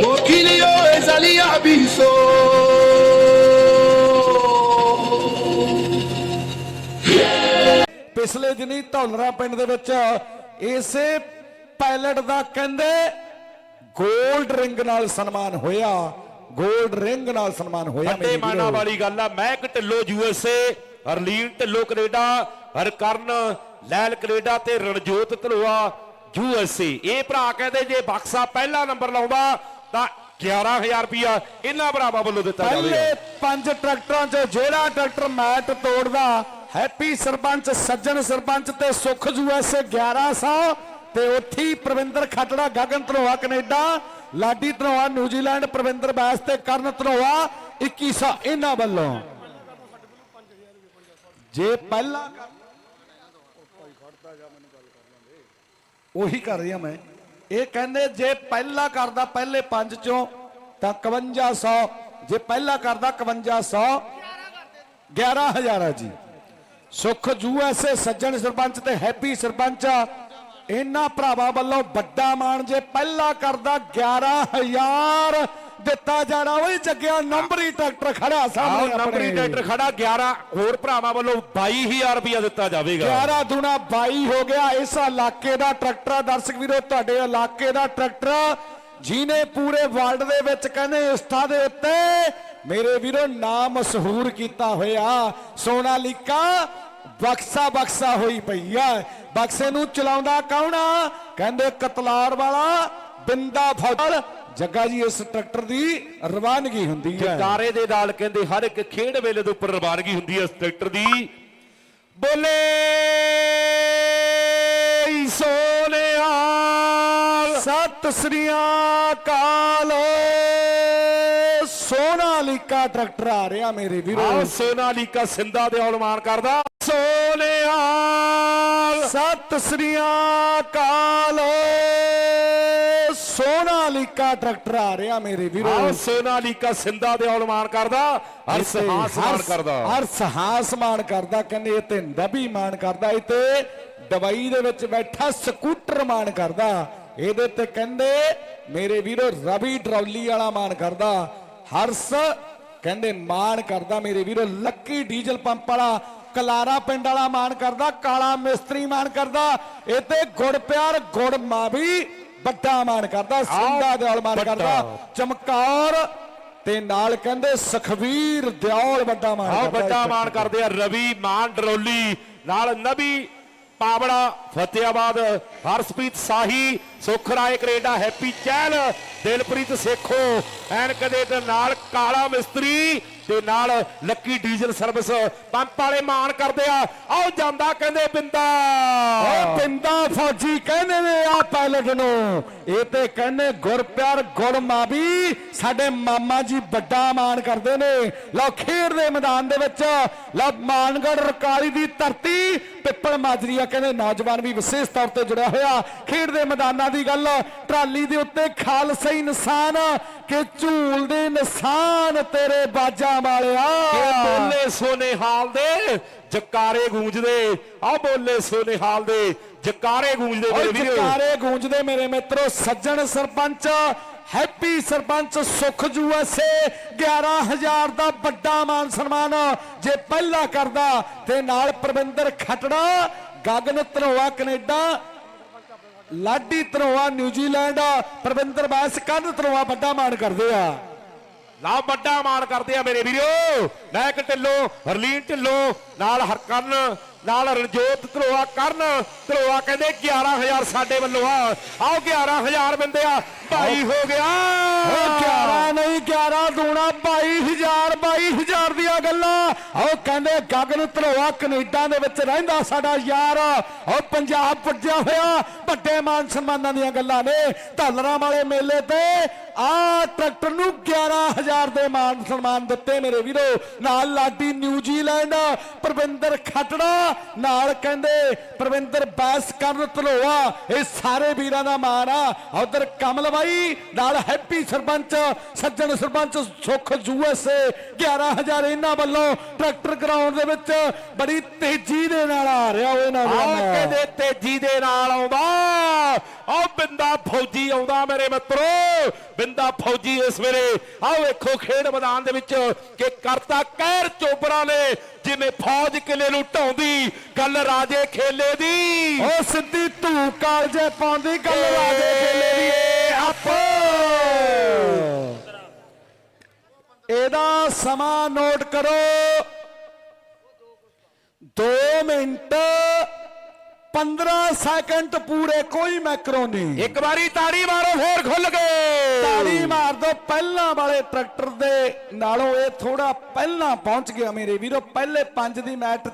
mokili oyo ezali ya biso ਪਿਛਲੇ ਦਿਨੀ ਧੌਲਰਾ ਪਿੰਡ ਦੇ ਵਿੱਚ ਇਸੇ ਪਾਇਲਟ ਦਾ ਕਹਿੰਦੇ 골ਡ ਰਿੰਗ ਨਾਲ ਸਨਮਾਨ ਹੋਇਆ 골ਡ ਰਿੰਗ ਨਾਲ ਸਨਮਾਨ ਹੋਇਆ ਮੇਰੇ ਮਾਨਾ। ਵਾਲੀ ਗੱਲ ਆ Mehak Dhillon USA Harleen Dhillon Canada Harkaran Lail Canada ਤੇ ਰਣਜੋਤ ਢਿੱਲੋਂ ਯੂਐਸਏ ਇਹ ਭਰਾ ਕਹਿੰਦੇ ਜੇ ਬਕਸਾ ਪਹਿਲਾ ਨੰਬਰ ਲਾਉਂਦਾ, ਤਾਂ 11000 ਰੁਪਿਆ ਇਹਨਾਂ ਭਰਾਵਾਂ ਵੱਲੋਂ ਦਿੱਤਾ ਜਾਵੇਗਾ। ਪਹਿਲੇ ਪੰਜ ਟਰੈਕਟਰਾਂ 'ਚ ਜਿਹੜਾ ਟਰੈਕਟਰ ਮੈਟ ਤੋੜਦਾ, ਹੈਪੀ ਸਰਪੰਚ, ਸੱਜਣ ਸਰਪੰਚ ਤੇ ਸੁਖ ਯੂਐਸ 1100 ਤੇ ਉੱਥੇ ਹੀ Parvinder Khattra, Gagan Dhanoa Canada, Ladi Dhanoa New Zealand, Parvinder Bains ਤੇ ਕਰਨ ਧਨੋਆ 2100 ਇਹਨਾਂ ਵੱਲੋਂ ਜੇ ਪਹਿਲਾ ਉਹੀ ਕਰ ਰਿਹਾ ਮੈਂ। ਇਹ ਕਹਿੰਦੇ, ਜੇ ਪਹਿਲਾ ਕਰਦਾ ਪਹਿਲੇ ਪੰਜ ਚੋਂ, ਤਾਂ 5100 ਜੇ ਪਹਿਲਾ ਕਰਦਾ 5100 11000 ਜੀ। ਸੁਖ ਯੂਐਸਏ ਸੱਜਣ ਸਰਪੰਚ ਤੇ ਹੈਪੀ ਸਰਪੰਚ ਇਹਨਾਂ ਭਰਾਵਾਂ ਵੱਲੋਂ ਵੱਡਾ ਮਾਣ, ਜੇ ਪਹਿਲਾ ਕਰਦਾ 11000 ਦਿੱਤਾ ਜਾਣਾ ਓਏ ਜੱਗਿਆ ਨੰਬਰੀ ਟਰੈਕਟਰ ਖੜਾ ਆਹ ਸਾਹਮਣੇ ਨੰਬਰੀ ਆਪਣੇ। ਟਰੈਕਟਰ ਖੜਾ 11 ਹੋਰ ਭਰਾਵਾਂ ਵੱਲੋਂ 22000 ਰੁਪਿਆ ਦਿੱਤਾ ਜਾਵੇਗਾ। 11 ਦੁਨਾ 22 ਹੋ ਗਿਆ ਇਸ ਇਲਾਕੇ ਦਾ ਟਰੈਕਟਰ ਆ, ਦਰਸ਼ਕ ਵੀਰੋ ਤੁਹਾਡੇ ਇਲਾਕੇ ਦਾ ਟਰੈਕਟਰ ਜਿਨੇ ਪੂਰੇ ਵਰਲਡ ਦੇ ਵਿੱਚ ਕਹਿੰਦੇ ਇੰਸਟਾ ਦੇ ਉੱਤੇ ਮੇਰੇ ਵੀਰੋ ਨਾਮ ਮਸ਼ਹੂਰ ਕੀਤਾ ਹੋਇਆ ਸੋਨਾਲੀਕਾ ਬਕਸਾ ਬਕਸਾ ਹੋਈ ਪਈ ਆ। ਬਕਸੇ ਨੂੰ ਚਲਾਉਂਦਾ ਕੌਣ ਆ? ਕਹਿੰਦੇ ਕਤਲਾਰ ਵਾਲਾ ਬਿੰਦਾ ਫੌਜ ਜੱਗਾ ਜੀ ਇਸ ਟਰੈਕਟਰ ਦੀ ਰਵਾਨਗੀ ਹੁੰਦੀ ਹੈ। ਜਕਾਰੇ ਦੇ ਨਾਲ ਕਹਿੰਦੇ ਹਰ ਇੱਕ ਖੇਡ ਵੇਲੇ ਦੇ ਉੱਪਰ ਰਵਾਨਗੀ ਹੁੰਦੀ ਹੈ ਇਸ ਟਰੈਕਟਰ ਦੀ। ਬੋਲੇ ਸੋਨਿਆਲ। ਸਤਿ ਸ੍ਰੀ ਅਕਾਲ। ਸੋਨਾਲੀਕਾ ਟਰੈਕਟਰ ਆ ਰਿਹਾ ਮੇਰੇ ਵੀਰੋ। ਆਹ ਸੋਨਾਲੀਕਾ ਸਿੰਦਾ ਦੇ ਔਲਮਾਨ ਕਰਦਾ। ਸੋਨਿਆਲ। ਸਤਿ ਸ੍ਰੀ ਅਕਾਲ। ਸੋਨਾਲੀਕਾ ਟਰੈਕਟਰ ਆ ਰਿਹਾ ਮੇਰੇ ਵੀਰੋ। ਆਹ ਸੋਨਾਲੀਕਾ ਸਿੰਦਾ ਦੇ ਔਲਮਾਨ ਕਰਦਾ ਹਰ ਸਾਹਸ ਮਾਨ ਕਰਦਾ। ਹਰ ਸਾਹਸ ਮਾਨ ਕਰਦਾ ਕਹਿੰਦੇ ਇਹ ਤੇ ਨਬੀ ਮਾਨ ਕਰਦਾ ਇਹ ਤੇ ਦਵਾਈ ਦੇ ਵਿੱਚ ਬੈਠਾ ਸਕੂਟਰ ਮਾਨ ਕਰਦਾ। ਇਹਦੇ ਤੇ ਕਹਿੰਦੇ ਮੇਰੇ ਵੀਰੋ ਰਵੀ ਡਰੌਲੀ ਵਾਲਾ ਮਾਨ ਕਰਦਾ। ਹਰਸ ਕਹਿੰਦੇ ਮਾਨ ਕਰਦਾ ਮੇਰੇ ਵੀਰੋ ਲੱਕੀ ਡੀਜ਼ਲ ਪੰਪ ਵਾਲਾ ਕਲਾਰਾ ਪਿੰਡ ਵਾਲਾ ਮਾਨ ਕਰਦਾ ਕਾਲਾ ਮਿਸਤਰੀ ਮਾਨ ਕਰਦਾ। ਇਹ ਤੇ ਗੁੜ ਪਿਆਰ ਗੁੜ ਮਾਵੀ ਵੱਡਾ ਮਾਨ ਕਰਦਾ ਸਿੰਦਾ ਦੇ ਮਾਨ। ਕਰਦਾ ਚਮਕੌਰ ਤੇ ਨਾਲ ਕਹਿੰਦੇ ਸਖਵੀਰ ਦਿਓਲ ਵੱਡਾ ਮਾਨ ਕਰਦਾ ਵੱਡਾ ਮਾਨ ਕਰਦੇ ਆ ਰਵੀ ਮਾਨ ਡਰੋਲੀ ਨਾਲ ਨਬੀ ਪਾਵੜਾ ਫਤਿਆਬਾਦ ਹਰਸਪ੍ਰੀਤ ਸਾਹੀ ਸੁਖ ਰਾਏ ਕੈਨੇਡਾ ਹੈਪੀ ਚਹਿਲ ਦਿਲਪ੍ਰੀਤ ਸੇਖੋ ਐਨਕ ਦੇ ਤੇ ਨਾਲ ਕਾਲਾ ਮਿਸਤਰੀ ਤੇ ਨਾਲ ਲੱਕੀ ਡੀਜ਼ਲ ਸਰਵਿਸ ਪੰਪ ਵਾਲੇ ਮਾਣ ਕਰਦੇ ਆ। ਆਓ ਜਾਂਦਾ ਕਹਿੰਦੇ ਬਿੰਦਾ ਉਹ ਪਿੰਦਾ ਫੌਜੀ ਕਹਿੰਦੇ ਨੇ ਆ ਪਾਇਲਟ ਨੂੰ। ਇਹ ਤੇ ਕਹਿੰਦੇ ਗੁਰਪਿਆਰ ਗੁੜ ਮਾਵੀ, ਸਾਡੇ ਮਾਮਾ ਜੀ ਵੱਡਾ ਮਾਨ ਕਰਦੇ ਨੇ। ਲਓ ਖੇਡ ਦੇ ਮੈਦਾਨ ਦੇ ਵਿੱਚ, ਲਓ ਮਾਨਗੜ ਰਕਾਲੀ ਦੀ ਧਰਤੀ, ਪਿੱਪਲ ਮਾਜਰੀਆ ਕਹਿੰਦੇ ਨੌਜਵਾਨ ਵੀ ਵਿਸ਼ੇਸ਼ ਤੌਰ ਤੇ ਜੁੜਿਆ ਹੋਇਆ। ਖੇਡ ਦੇ ਮੈਦਾਨਾਂ ਦੀ ਗੱਲ, ਟਰਾਲੀ ਦੇ ਉੱਤੇ ਖਾਲਸਈ ਇਨਸਾਨ, ਕਿ ਝੂਲ ਦੇ ਨਿਸ਼ਾਨ ਤੇਰੇ ਬਾਜਾ ਇਹ ਵਾਲਿਆ। ਬੋਲੇ ਸੋਨੇ ਹਾਲ ਦੇ ਜਕਾਰੇ ਗੂੰਜਦੇ ਆ ਬੋਲੇ ਸੋਨੇ ਹਾਲ ਦੇ ਜਕਾਰੇ ਗੂੰਜਦੇ ਮੇਰੇ ਵੀਰੋ। ਜਕਾਰੇ ਗੂੰਜਦੇ ਮੇਰੇ ਮਿੱਤਰੋ ਸੱਜਣ ਸਰਪੰਚ ਹੈਪੀ ਸਰਪੰਚ ਸੁਖ ਜੂਐਸਏ 11000 ਦਾ ਵੱਡਾ ਮਾਨ ਸਨਮਾਨ ਜੇ ਪਹਿਲਾ ਕਰਦਾ ਤੇ ਨਾਲ Parvinder Khattra Gagan Dhanoa Canada Ladi Dhanoa New Zealand Parvinder ਬਾਸ ਕੰਧ ਧਨੋਆ ਵੱਡਾ ਮਾਨ ਕਰਦੇ ਆ। ਲਾ ਵੱਡਾ ਮਾਣ ਕਰਦੇ ਆ ਮੇਰੇ ਵੀਰੋ। ਨਾਇਕ ਢਿੱਲੋਂ, ਹਰਲੀਨ ਢਿੱਲੋਂ, ਨਾਲ ਹਰਕਰਨ, ਨਾਲ ਰਣਜੋਤ ਧਰੋਆ ਕਰਨ। ਧਰੋਆ ਕਹਿੰਦੇ 11000 ਸਾਡੇ ਵੱਲੋਂ ਆ। ਆਓ 11000 ਬੰਦੇ ਆ ਭਾਈ ਹੋ ਗਿਆ। ਉਹ 11 ਨਹੀਂ 11 ਦੂਣਾ 22000 22000 ਦੀਆਂ ਗੱਲਾਂ। ਉਹ ਕਹਿੰਦੇ ਗਗਨ ਧਰੋਆ ਕੈਨੇਡਾ ਦੇ ਵਿੱਚ ਰਹਿੰਦਾ ਸਾਡਾ ਯਾਰ। ਉਹ ਪੰਜਾਬ ਪੁੱਜਿਆ ਹੋਇਆ। ਵੱਡੇ ਮਾਨ ਸਨਮਾਨਾਂ ਦੀਆਂ ਗੱਲਾਂ ਨੇ। ਧਲਰਾਂ ਵਾਲੇ ਮੇਲੇ ਤੇ ਆ ਟਰੈਕਟਰ ਨੂੰ 11000 ਦੇ ਮਾਨ ਸਨਮਾਨ ਦਿੱਤੇ ਮੇਰੇ ਵੀਰੋ। ਨਾਲ ਲਾਡੀ ਨਿਊਜ਼ੀਲੈਂਡ ਪ੍ਰਵਿੰਦਰ ਖੱਟੜਾ ਨਾਲ ਕਹਿੰਦੇ ਪ੍ਰਵਿੰਦਰ ਬੈਸ ਕਰਨ ਧਲੋਆ ਇਹ ਸਾਰੇ ਵੀਰਾਂ ਦਾ ਮਾਣ ਆ। ਉਧਰ ਕਮਲ ਬਾਈ ਨਾਲ ਹੈਪੀ ਸਰਪੰਚ ਸੱਜਣ ਸਰਪੰਚ ਸੁਖ ਯੂਐਸਏ 11000 ਇਹਨਾਂ ਵੱਲੋਂ ਟਰੈਕਟਰ ਗਰਾਊਂਡ ਦੇ ਵਿੱਚ ਬੜੀ ਤੇਜ਼ੀ ਦੇ ਨਾਲ ਆ ਰਿਹਾ ਉਹ ਇਹਨਾਂ ਆ ਦਾ ਕਹਿੰਦੇ ਤੇਜ਼ੀ ਦੇ ਨਾਲ ਆਉਂਦਾ। ਆਹ ਬਿੰਦਾ ਫੌਜੀ ਆਉਂਦਾ ਮੇਰੇ ਮਿੱਤਰੋ। ਬਿੰਦਾ ਫੌਜੀ ਇਸ ਵੇਲੇ ਆਹ ਵੇਖੋ ਖੇਡ ਮੈਦਾਨ ਦੇ ਵਿੱਚ ਕਿ ਕਰਤਾ ਕਹਿਰ ਚੋਬਰਾ ਨੇ ਜਿਵੇਂ ਫੌਜ ਕਿਲੇ ਨੂੰ ਢਾਉਂਦੀ ਗੱਲ ਰਾਜੇ ਖੇਲੇ ਦੀ। ਉਹ ਸਿੱਧੀ ਧੂ ਕਾਲਜੇ ਪਾਉਂਦੀ ਗੱਲ ਰਾਜੇ ਖੇਲੇ ਦੀ। ਏ ਆਪੋ ਇਹਦਾ ਸਮਾਂ ਨੋਟ ਕਰੋ। 2 ਮਿੰਟ। 15 ਸੈਕਿੰਡ ਪੂਰੇ ਕੋਈ ਮੈਕਰੋ ਨਹੀਂ। ਇੱਕ ਵਾਰੀ ਤਾੜੀ ਮਾਰੋ ਫੇਰ ਖੁੱਲ ਗਏ। ਤਾੜੀ ਮਾਰ ਦੋ ਪਹਿਲਾਂ ਵਾਲੇ ਟਰੈਕਟਰ ਦੇ ਨਾਲੋਂ ਇਹ ਥੋੜਾ ਪਹਿਲਾਂ ਪਹੁੰਚ ਗਿਆ ਮੇਰੇ ਵੀਰੋ ਪਹਿਲੇ ਪੰਜ ਦੀ ਮੈਚ